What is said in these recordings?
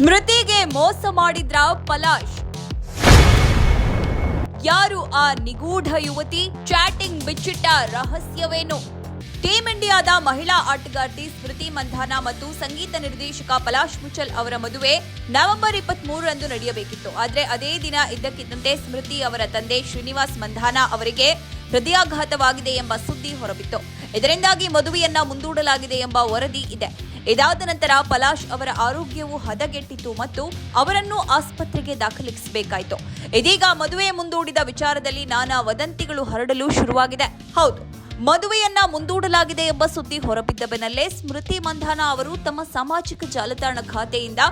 ಮಾಡಿದ್ರ ಪಲಾಶ್? ಯಾರು ಆ ನಿಗೂಢ ಯುವತಿ? ಚಾಟಿಂಗ್ ಬಿಚ್ಚಿಟ್ಟ ರಹಸ್ಯವೇನು? ಟೀಂ ಇಂಡಿಯಾದ ಮಹಿಳಾ ಆಟಗಾರ್ತಿ ಸ್ಮೃತಿ ಮಂಧಾನ ಮತ್ತು ಸಂಗೀತ ನಿರ್ದೇಶಕ ಪಲಾಶ್ ಮುಚಲ್ ಅವರ ಮದುವೆ ನವೆಂಬರ್ ಇಪ್ಪತ್ತ್ ಮೂರರಂದು ನಡೆಯಬೇಕಿತ್ತು. ಆದರೆ ಅದೇ ದಿನ ಇದ್ದಕ್ಕಿದ್ದಂತೆ ಸ್ಮೃತಿ ಅವರ ತಂದೆ ಶ್ರೀನಿವಾಸ್ ಮಂಧಾನ ಅವರಿಗೆ ಹೃದಯಾಘಾತವಾಗಿದೆ ಎಂಬ ಸುದ್ದಿ ಹೊರಬಿತ್ತು. ಇದರಿಂದಾಗಿ ಮದುವೆಯನ್ನ ಮುಂದೂಡಲಾಗಿದೆ ಎಂಬ ವರದಿ ಇದೆ. ಇದಾದ ನಂತರ ಪಲಾಶ್ ಅವರ ಆರೋಗ್ಯವು ಹದಗೆಟ್ಟಿತು ಮತ್ತು ಅವರನ್ನು ಆಸ್ಪತ್ರೆಗೆ ದಾಖಲಿಸಬೇಕಾಯಿತು. ಇದೀಗ ಮದುವೆ ಮುಂದೂಡಿದ ವಿಚಾರದಲ್ಲಿ ನಾನಾ ವದಂತಿಗಳು ಹರಡಲು ಶುರುವಾಗಿದೆ. ಹೌದು, ಮದುವೆಯನ್ನ ಮುಂದೂಡಲಾಗಿದೆ ಎಂಬ ಸುದ್ದಿ ಹೊರಬಿದ್ದ ಬೆನ್ನಲ್ಲೇ ಸ್ಮೃತಿ ಮಂಧಾನ ಅವರು ತಮ್ಮ ಸಾಮಾಜಿಕ ಜಾಲತಾಣ ಖಾತೆಯಿಂದ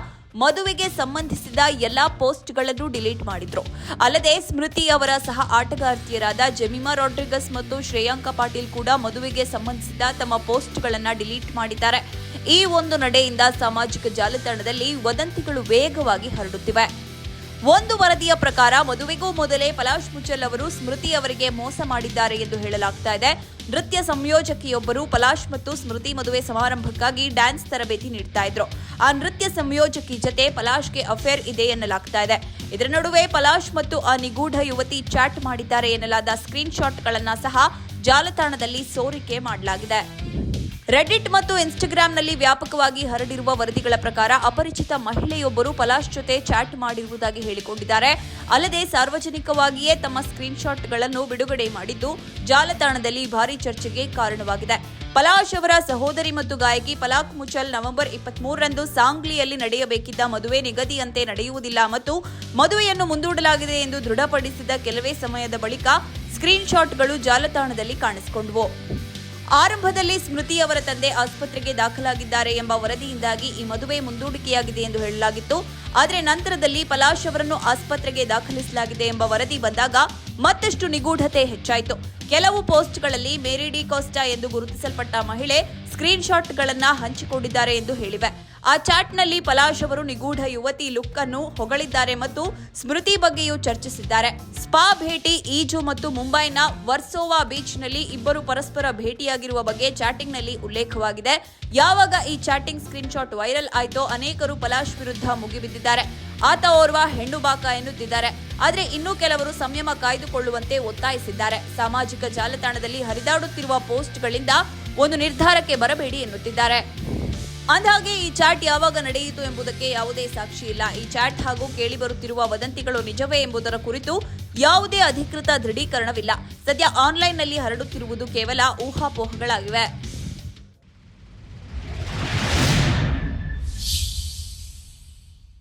ಮದುವೆಗೆ ಸಂಬಂಧಿಸಿದ ಎಲ್ಲಾ ಪೋಸ್ಟ್ಗಳನ್ನು ಡಿಲೀಟ್ ಮಾಡಿದ್ರು. ಅಲ್ಲದೆ ಸ್ಮೃತಿ ಅವರ ಸಹ ಆಟಗಾರ್ತಿಯರಾದ ಜೆಮಿಮಾ ರಾಡ್ರಿಗಸ್ ಮತ್ತು ಶ್ರೇಯಾಂಕ ಪಾಟೀಲ್ ಕೂಡ ಮದುವೆಗೆ ಸಂಬಂಧಿಸಿದ ತಮ್ಮ ಪೋಸ್ಟ್ಗಳನ್ನು ಡಿಲೀಟ್ ಮಾಡಿದ್ದಾರೆ. ಈ ಒಂದು ನಡೆಯಿಂದ ಸಾಮಾಜಿಕ ಜಾಲತಾಣದಲ್ಲಿ ವದಂತಿಗಳು ವೇಗವಾಗಿ ಹರಡುತ್ತಿವೆ. ಒಂದು ವರದಿಯ ಪ್ರಕಾರ ಮದುವೆಗೂ ಮೊದಲೇ ಪಲಾಶ್ ಮುಚ್ಚಲ್ ಅವರು ಸ್ಮೃತಿ ಅವರಿಗೆ ಮೋಸ ಮಾಡಿದ್ದಾರೆ ಎಂದು ಹೇಳಲಾಗ್ತಾ ಇದೆ. ನೃತ್ಯ ಸಂಯೋಜಕಿಯೊಬ್ಬರು ಪಲಾಶ್ ಮತ್ತು ಸ್ಮೃತಿ ಮದುವೆ ಸಮಾರಂಭಕ್ಕಾಗಿ ಡ್ಯಾನ್ಸ್ ತರಬೇತಿ ನೀಡ್ತಾ ಇದ್ರು. ಆ ನೃತ್ಯ ಸಂಯೋಜಕಿ ಜತೆ ಪಲಾಶ್ಗೆ ಅಫೇರ್ ಇದೆ ಎನ್ನಲಾಗ್ತಾ ಇದೆ. ಇದರ ನಡುವೆ ಪಲಾಶ್ ಮತ್ತು ಆ ನಿಗೂಢ ಯುವತಿ ಚಾಟ್ ಮಾಡಿದ್ದಾರೆ ಎನ್ನಲಾದ ಸ್ಕ್ರೀನ್ ಶಾಟ್ಗಳನ್ನ ಸಹ ಜಾಲತಾಣದಲ್ಲಿ ಸೋರಿಕೆ ಮಾಡಲಾಗಿದೆ. ರೆಡಿಟ್ ಮತ್ತು ಇನ್ಸ್ಟಾಗ್ರಾಂನಲ್ಲಿ ವ್ಯಾಪಕವಾಗಿ ಹರಡಿರುವ ವರದಿಗಳ ಪ್ರಕಾರ ಅಪರಿಚಿತ ಮಹಿಳೆಯೊಬ್ಬರು ಪಲಾಶ್ ಜೊತೆ ಚಾಟ್ ಮಾಡಿರುವುದಾಗಿ ಹೇಳಿಕೊಂಡಿದ್ದಾರೆ. ಅಲ್ಲದೆ ಸಾರ್ವಜನಿಕವಾಗಿಯೇ ತಮ್ಮ ಸ್ಕ್ರೀನ್ಶಾಟ್ಗಳನ್ನು ಬಿಡುಗಡೆ ಮಾಡಿದ್ದು ಜಾಲತಾಣದಲ್ಲಿ ಭಾರಿ ಚರ್ಚೆಗೆ ಕಾರಣವಾಗಿದೆ. ಪಲಾಶ್ ಅವರ ಸಹೋದರಿ ಮತ್ತು ಗಾಯಕಿ ಪಲಾಕ್ ಮುಚಲ್ ನವೆಂಬರ್ ಇಪ್ಪತ್ತ್ ಮೂರರಂದು ಸಾಂಗ್ಲಿಯಲ್ಲಿ ನಡೆಯಬೇಕಿದ್ದ ಮದುವೆ ನಿಗದಿಯಂತೆ ನಡೆಯುವುದಿಲ್ಲ ಮತ್ತು ಮದುವೆಯನ್ನು ಮುಂದೂಡಲಾಗಿದೆ ಎಂದು ದೃಢಪಡಿಸಿದ ಕೆಲವೇ ಸಮಯದ ಬಳಿಕ ಸ್ಕ್ರೀನ್ಶಾಟ್ಗಳು ಜಾಲತಾಣದಲ್ಲಿ ಕಾಣಿಸಿಕೊಂಡವು. ಆರಂಭದಲ್ಲಿ ಸ್ಮೃತಿ ಅವರ ತಂದೆ ಆಸ್ಪತ್ರೆಗೆ ದಾಖಲಾಗಿದ್ದಾರೆ ಎಂಬ ವರದಿಯಿಂದಾಗಿ ಈ ಮದುವೆ ಮುಂದೂಡಿಕೆಯಾಗಿದೆ ಎಂದು ಹೇಳಲಾಗಿತ್ತು. ಆದರೆ ನಂತರದಲ್ಲಿ ಪಲಾಶ್ ಅವರನ್ನು ಆಸ್ಪತ್ರೆಗೆ ದಾಖಲಿಸಲಾಗಿದೆ ಎಂಬ ವರದಿ ಬಂದಾಗ ಮತ್ತಷ್ಟು ನಿಗೂಢತೆ ಹೆಚ್ಚಾಯಿತು. ಕೆಲವು ಪೋಸ್ಟ್ಗಳಲ್ಲಿ ಮೇರಿ ಡಿ ಕೋಸ್ಟಾ ಎಂದು ಗುರುತಿಸಲ್ಪಟ್ಟ ಮಹಿಳೆ ಸ್ಕ್ರೀನ್ಶಾಟ್ಗಳನ್ನು ಹಂಚಿಕೊಂಡಿದ್ದಾರೆ ಎಂದು ಹೇಳಿವೆ. ಆ ಚಾಟ್ನಲ್ಲಿ ಪಲಾಶ್ ಅವರು ನಿಗೂಢ ಯುವತಿ ಲುಕ್ ಅನ್ನು ಹೊಗಳಿದ್ದಾರೆ ಮತ್ತು ಸ್ಮೃತಿ ಬಗ್ಗೆಯೂ ಚರ್ಚಿಸಿದ್ದಾರೆ. ಸ್ಪಾ ಭೇಟಿ ಈಜು ಮತ್ತು ಮುಂಬೈನ ವರ್ಸೋವಾ ಬೀಚ್ನಲ್ಲಿ ಇಬ್ಬರು ಪರಸ್ಪರ ಭೇಟಿಯಾಗಿರುವ ಬಗ್ಗೆ ಚಾಟಿಂಗ್ನಲ್ಲಿ ಉಲ್ಲೇಖವಾಗಿದೆ. ಯಾವಾಗ ಈ ಚಾಟಿಂಗ್ ಸ್ಕ್ರೀನ್ಶಾಟ್ ವೈರಲ್ ಆಯಿತೋ ಅನೇಕರು ಪಲಾಶ್ ವಿರುದ್ಧ ಮುಗಿಬಿದ್ದಿದ್ದಾರೆ. ಆತ ಓರ್ವ ಹೆಣ್ಣು ಬಾಕ ಎನ್ನುತ್ತಿದ್ದಾರೆ. ಆದರೆ ಇನ್ನೂ ಕೆಲವರು ಸಂಯಮ ಕಾಯ್ದುಕೊಳ್ಳುವಂತೆ ಒತ್ತಾಯಿಸಿದ್ದಾರೆ. ಸಾಮಾಜಿಕ ಜಾಲತಾಣದಲ್ಲಿ ಹರಿದಾಡುತ್ತಿರುವ ಪೋಸ್ಟ್ಗಳಿಂದ ಒಂದು ನಿರ್ಧಾರಕ್ಕೆ ಬರಬೇಡಿ ಎನ್ನುತ್ತಿದ್ದಾರೆ. ಅಂದಹಾಗೆ, ಈ ಚಾಟ್ ಯಾವಾಗ ನಡೆಯಿತು ಎಂಬುದಕ್ಕೆ ಯಾವುದೇ ಸಾಕ್ಷಿ ಇಲ್ಲ. ಈ ಚಾಟ್ ಹಾಗೂ ಕೇಳಿಬರುತ್ತಿರುವ ವದಂತಿಗಳು ನಿಜವೇ ಎಂಬುದರ ಕುರಿತು ಯಾವುದೇ ಅಧಿಕೃತ ದೃಢೀಕರಣವಿಲ್ಲ. ಸದ್ಯ ಆನ್ಲೈನ್ನಲ್ಲಿ ಹರಡುತ್ತಿರುವುದು ಕೇವಲ ಊಹಾಪೋಹಗಳಾಗಿವೆ.